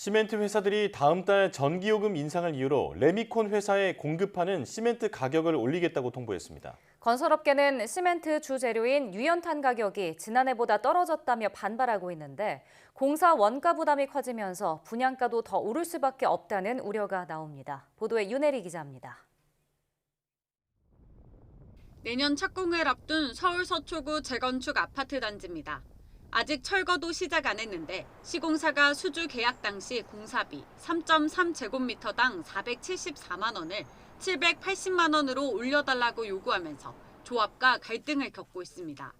시멘트 회사들이 다음 달 전기요금 인상을 이유로 레미콘 회사에 공급하는 시멘트 가격을 올리겠다고 통보했습니다. 건설업계는 시멘트 주재료인 유연탄 가격이 지난해보다 떨어졌다며 반발하고 있는데 공사 원가 부담이 커지면서 분양가도 더 오를 수밖에 없다는 우려가 나옵니다. 보도에 윤혜리 기자입니다. 내년 착공을 앞둔 서울 서초구 재건축 아파트 단지입니다. 아직 철거도 시작 안 했는데 시공사가 수주 계약 당시 공사비 3.3제곱미터당 474만 원을 780만 원으로 올려달라고 요구하면서 조합과 갈등을 겪고 있습니다.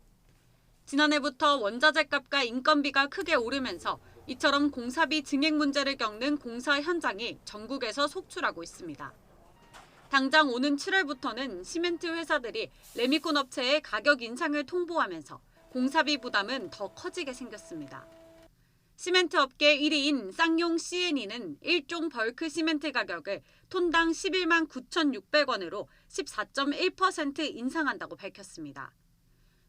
지난해부터 원자재 값과 인건비가 크게 오르면서 이처럼 공사비 증액 문제를 겪는 공사 현장이 전국에서 속출하고 있습니다. 당장 오는 7월부터는 시멘트 회사들이 레미콘 업체의 가격 인상을 통보하면서 공사비 부담은 더 커지게 생겼습니다. 시멘트 업계 1위인 쌍용 CNE는 1종 벌크 시멘트 가격을 톤당 11만 9,600원으로 14.1% 인상한다고 밝혔습니다.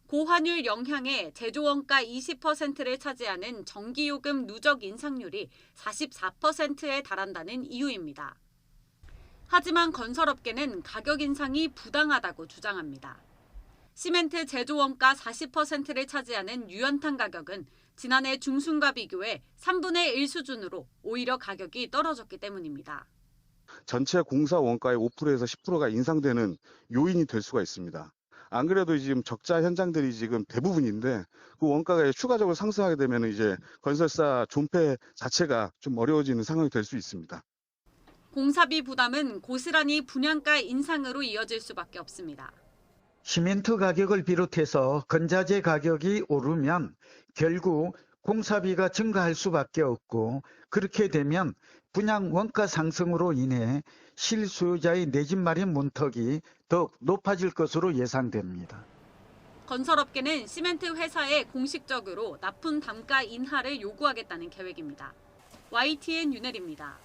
고환율 영향에 제조원가 20%를 차지하는 전기요금 누적 인상률이 44%에 달한다는 이유입니다. 하지만 건설업계는 가격 인상이 부당하다고 주장합니다. 시멘트 제조 원가 40%를 차지하는 유연탄 가격은 지난해 중순과 비교해 3분의 1 수준으로 오히려 가격이 떨어졌기 때문입니다. 전체 공사 원가의 5%에서 10%가 인상되는 요인이 될 수가 있습니다. 안 그래도 지금 적자 현장들이 지금 대부분인데 그 원가가 추가적으로 상승하게 되면 이제 건설사 존폐 자체가 좀 어려워지는 상황이 될 수 있습니다. 공사비 부담은 고스란히 분양가 인상으로 이어질 수밖에 없습니다. 시멘트 가격을 비롯해서 건자재 가격이 오르면 결국 공사비가 증가할 수밖에 없고 그렇게 되면 분양 원가 상승으로 인해 실수요자의 내 집 마련 문턱이 더욱 높아질 것으로 예상됩니다. 건설업계는 시멘트 회사에 공식적으로 납품 단가 인하를 요구하겠다는 계획입니다. YTN 윤혜리입니다.